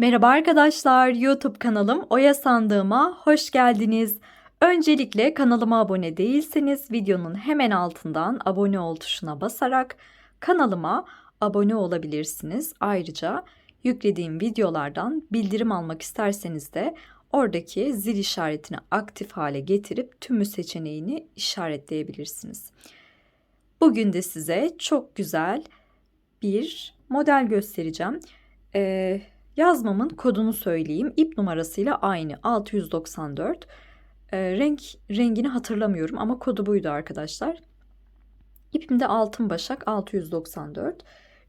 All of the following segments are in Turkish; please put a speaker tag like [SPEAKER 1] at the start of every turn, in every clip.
[SPEAKER 1] Merhaba arkadaşlar, YouTube kanalım Oya Sandığıma hoş geldiniz. Öncelikle kanalıma abone değilseniz videonun hemen altından abone ol tuşuna basarak kanalıma abone olabilirsiniz. Ayrıca yüklediğim videolardan bildirim almak isterseniz de oradaki zil işaretini aktif hale getirip tümü seçeneğini işaretleyebilirsiniz. Bugün de size çok güzel bir model göstereceğim. Ee, yazmamın kodunu söyleyeyim. İp numarasıyla aynı 694. Ee, renk rengini hatırlamıyorum ama kodu buydu arkadaşlar. İpimde altın başak 694.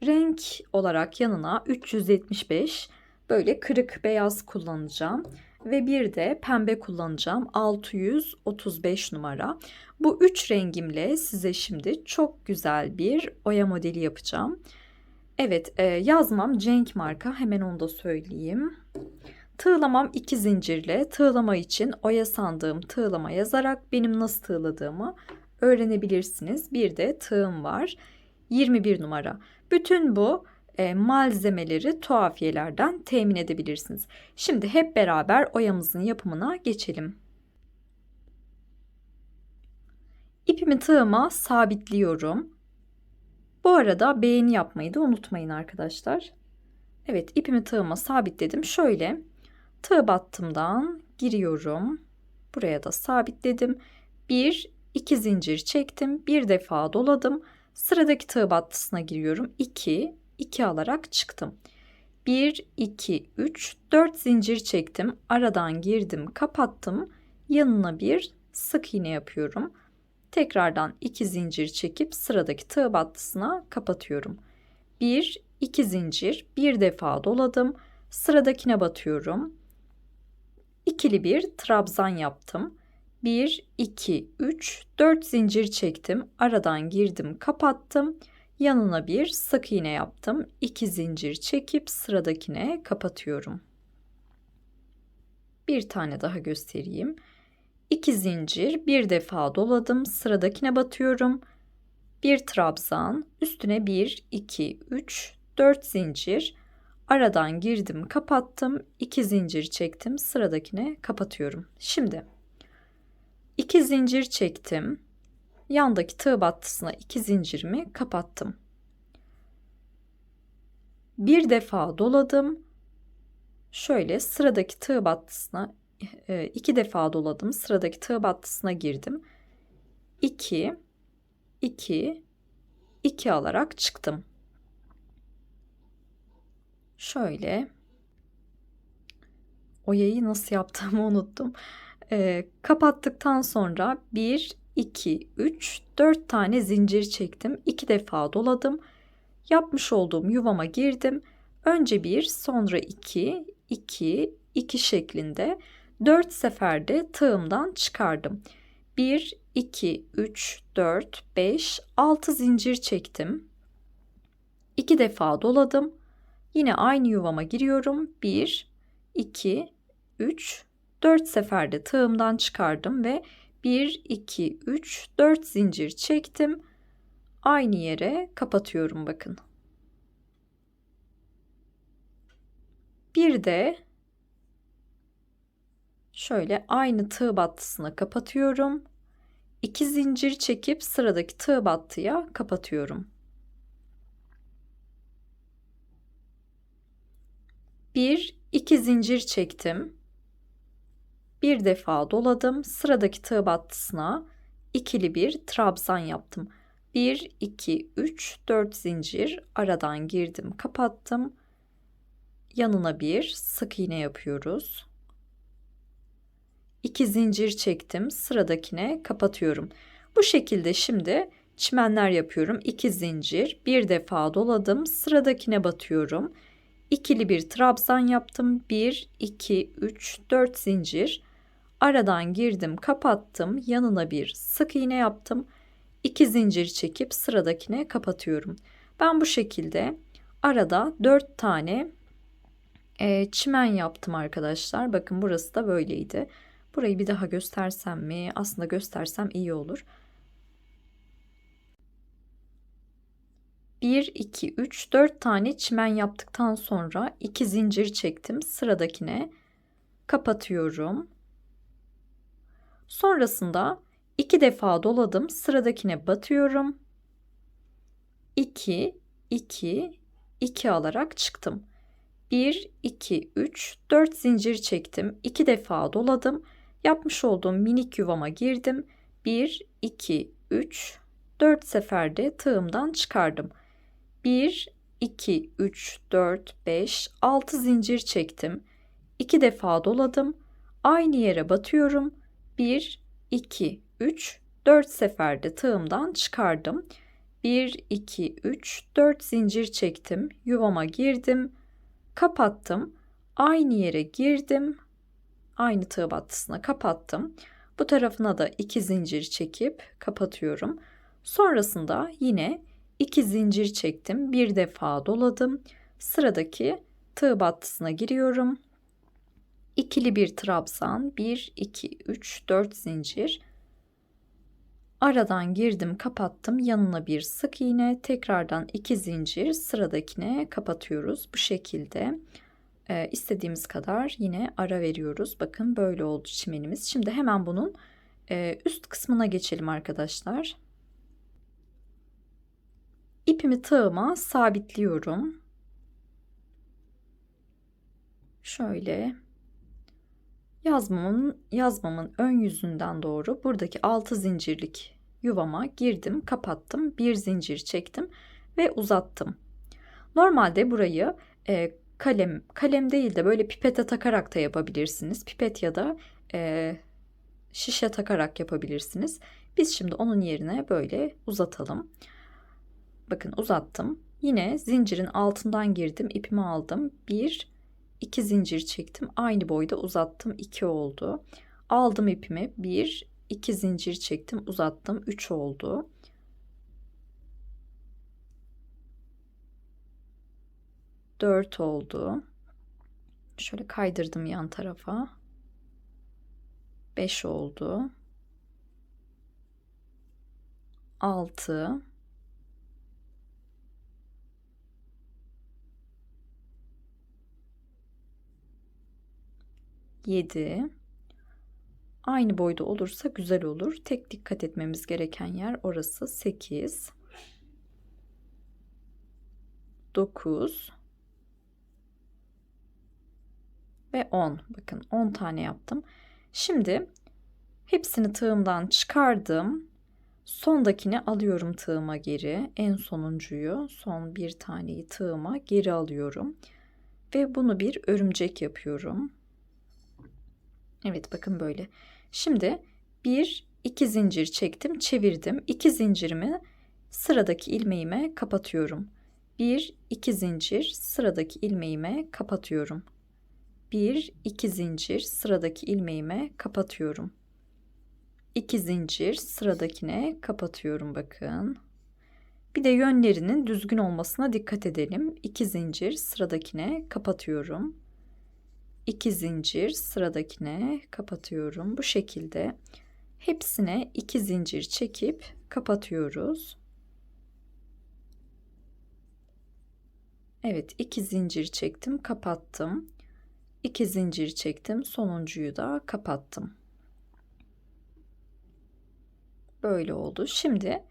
[SPEAKER 1] Renk olarak yanına 375 böyle kırık beyaz kullanacağım ve bir de pembe kullanacağım 635 numara. Bu üç rengimle size şimdi çok güzel bir oya modeli yapacağım. Evet e, yazmam Cenk marka hemen onu da söyleyeyim. Tığlamam iki zincirle tığlama için oya sandığım tığlama yazarak benim nasıl tığladığımı öğrenebilirsiniz. Bir de tığım var 21 numara. Bütün bu e, malzemeleri tuhafiyelerden temin edebilirsiniz. Şimdi hep beraber oyamızın yapımına geçelim. İpimi tığıma sabitliyorum. Bu arada beğeni yapmayı da unutmayın arkadaşlar. Evet ipimi tığıma sabitledim. Şöyle tığ battımdan giriyorum. Buraya da sabitledim. Bir, iki zincir çektim. Bir defa doladım. Sıradaki tığ battısına giriyorum. 2, 2 alarak çıktım. 1, 2, 3, 4 zincir çektim. Aradan girdim, kapattım. Yanına bir sık iğne yapıyorum. Tekrardan 2 zincir çekip sıradaki tığ battısına kapatıyorum. 1, 2 zincir, bir defa doladım. Sıradakine batıyorum. İkili bir trabzan yaptım. 1, 2, 3, 4 zincir çektim. Aradan girdim, kapattım. Yanına bir sık iğne yaptım. 2 zincir çekip sıradakine kapatıyorum. Bir tane daha göstereyim. 2 zincir, bir defa doladım. Sıradakine batıyorum. Bir trabzan, üstüne 1, 2, 3, 4 zincir. Aradan girdim, kapattım. 2 zincir çektim. Sıradakine kapatıyorum. Şimdi 2 zincir çektim. Yandaki tığ battısına 2 zincirimi kapattım. Bir defa doladım. Şöyle sıradaki tığ battısına iki defa doladım. Sıradaki tığ battısına girdim. 2 2 2 alarak çıktım. Şöyle oyayı nasıl yaptığımı unuttum. E, kapattıktan sonra 1 2 3 4 tane zincir çektim. 2 defa doladım. Yapmış olduğum yuvama girdim. Önce 1, sonra 2, 2, 2 şeklinde 4 seferde tığımdan çıkardım. 1, 2, 3, 4, 5, 6 zincir çektim. 2 defa doladım. Yine aynı yuvama giriyorum. 1, 2, 3, 4 seferde tığımdan çıkardım ve 1, 2, 3, 4 zincir çektim. Aynı yere kapatıyorum bakın. Bir de şöyle aynı tığ battısına kapatıyorum. 2 zincir çekip sıradaki tığ battıya kapatıyorum. Bir, iki zincir çektim. Bir defa doladım. Sıradaki tığ battısına ikili bir trabzan yaptım. 1, 2, 3, 4 zincir aradan girdim, kapattım. Yanına bir sık iğne yapıyoruz. 2 zincir çektim. Sıradakine kapatıyorum. Bu şekilde şimdi çimenler yapıyorum. 2 zincir, bir defa doladım. Sıradakine batıyorum. İkili bir trabzan yaptım. 1, 2, 3, 4 zincir. Aradan girdim, kapattım. Yanına bir sık iğne yaptım. 2 zincir çekip sıradakine kapatıyorum. Ben bu şekilde arada 4 tane çimen yaptım arkadaşlar. Bakın burası da böyleydi. Burayı bir daha göstersem mi? Aslında göstersem iyi olur. 1, 2, 3, 4 tane çimen yaptıktan sonra 2 zincir çektim. Sıradakine kapatıyorum. Sonrasında 2 defa doladım. Sıradakine batıyorum. 2, 2, 2 alarak çıktım. 1, 2, 3, 4 zincir çektim. 2 defa doladım. Yapmış olduğum minik yuvama girdim. 1, 2, 3, 4 seferde tığımdan çıkardım. 1, 2, 3, 4, 5, 6 zincir çektim. 2 defa doladım. Aynı yere batıyorum. 1, 2, 3, 4 seferde tığımdan çıkardım. 1, 2, 3, 4 zincir çektim. Yuvama girdim. Kapattım. Aynı yere girdim. Aynı tığ battısına kapattım. Bu tarafına da 2 zincir çekip kapatıyorum. Sonrasında yine 2 zincir çektim. Bir defa doladım. Sıradaki tığ battısına giriyorum. İkili bir trabzan. 1, 2, 3, 4 zincir. Aradan girdim kapattım yanına bir sık iğne tekrardan iki zincir sıradakine kapatıyoruz bu şekilde ee, istediğimiz kadar yine ara veriyoruz. Bakın böyle oldu çimenimiz. Şimdi hemen bunun e, üst kısmına geçelim arkadaşlar. İpimi tığıma sabitliyorum. Şöyle yazmamın yazmamın ön yüzünden doğru buradaki 6 zincirlik yuvama girdim, kapattım, bir zincir çektim ve uzattım. Normalde burayı e, kalem kalem değil de böyle pipete takarak da yapabilirsiniz. Pipet ya da e, şişe takarak yapabilirsiniz. Biz şimdi onun yerine böyle uzatalım. Bakın uzattım. Yine zincirin altından girdim, ipimi aldım. Bir 2 zincir çektim. Aynı boyda uzattım. 2 oldu. Aldım ipimi. 1 2 zincir çektim. Uzattım. 3 oldu. Dört oldu. Şöyle kaydırdım yan tarafa. Beş oldu. Altı. 7 aynı boyda olursa güzel olur. Tek dikkat etmemiz gereken yer orası 8 9 ve 10. Bakın 10 tane yaptım. Şimdi hepsini tığımdan çıkardım. Sondakini alıyorum tığıma geri. En sonuncuyu, son bir taneyi tığıma geri alıyorum. Ve bunu bir örümcek yapıyorum. Evet bakın böyle. Şimdi bir iki zincir çektim çevirdim. İki zincirimi sıradaki ilmeğime kapatıyorum. Bir iki zincir sıradaki ilmeğime kapatıyorum. Bir iki zincir sıradaki ilmeğime kapatıyorum. İki zincir sıradakine kapatıyorum bakın. Bir de yönlerinin düzgün olmasına dikkat edelim. İki zincir sıradakine kapatıyorum. 2 zincir sıradakine kapatıyorum. Bu şekilde hepsine 2 zincir çekip kapatıyoruz. Evet 2 zincir çektim kapattım. 2 zincir çektim sonuncuyu da kapattım. Böyle oldu. Şimdi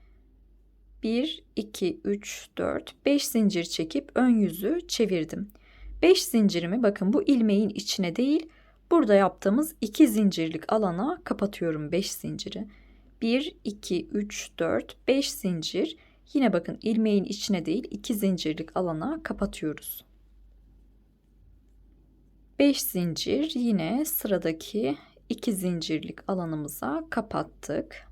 [SPEAKER 1] 1 2 3 4 5 zincir çekip ön yüzü çevirdim. 5 zincirimi bakın bu ilmeğin içine değil burada yaptığımız 2 zincirlik alana kapatıyorum 5 zinciri. 1 2 3 4 5 zincir yine bakın ilmeğin içine değil 2 zincirlik alana kapatıyoruz. 5 zincir yine sıradaki 2 zincirlik alanımıza kapattık.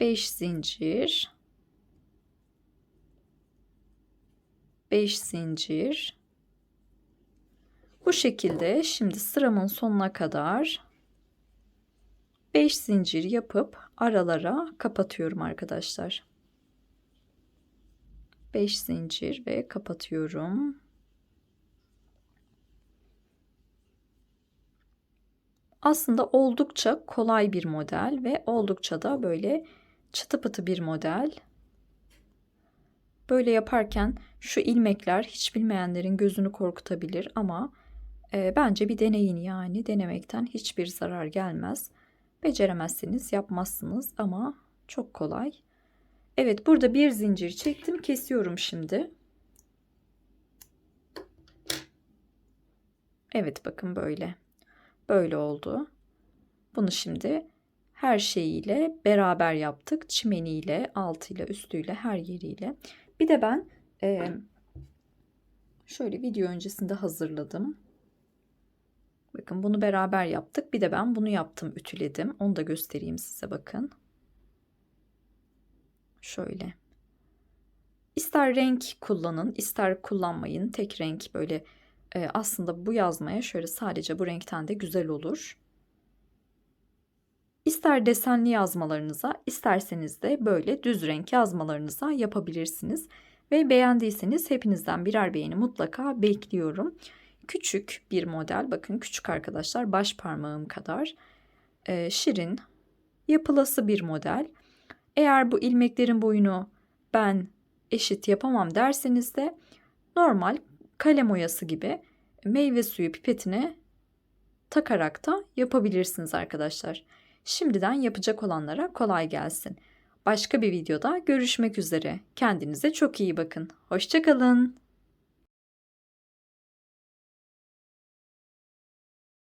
[SPEAKER 1] 5 zincir 5 zincir. Bu şekilde şimdi sıramın sonuna kadar 5 zincir yapıp aralara kapatıyorum arkadaşlar. 5 zincir ve kapatıyorum. Aslında oldukça kolay bir model ve oldukça da böyle çıtı pıtı bir model. Böyle yaparken şu ilmekler hiç bilmeyenlerin gözünü korkutabilir ama e, bence bir deneyin yani. Denemekten hiçbir zarar gelmez. Beceremezseniz yapmazsınız ama çok kolay. Evet burada bir zincir çektim. Kesiyorum şimdi. Evet bakın böyle. Böyle oldu. Bunu şimdi her şeyiyle beraber yaptık. Çimeniyle, altıyla, üstüyle, her yeriyle. Bir de ben e, şöyle video öncesinde hazırladım. Bakın bunu beraber yaptık. Bir de ben bunu yaptım, ütüledim. Onu da göstereyim size bakın. Şöyle. İster renk kullanın, ister kullanmayın. Tek renk böyle e, aslında bu yazmaya şöyle sadece bu renkten de güzel olur. İster desenli yazmalarınıza, isterseniz de böyle düz renk yazmalarınıza yapabilirsiniz. Ve beğendiyseniz hepinizden birer beğeni mutlaka bekliyorum. Küçük bir model, bakın küçük arkadaşlar baş parmağım kadar. Ee, şirin, yapılası bir model. Eğer bu ilmeklerin boyunu ben eşit yapamam derseniz de normal kalem oyası gibi meyve suyu pipetine takarak da yapabilirsiniz arkadaşlar. Şimdiden yapacak olanlara kolay gelsin. Başka bir videoda görüşmek üzere. Kendinize çok iyi bakın. Hoşçakalın.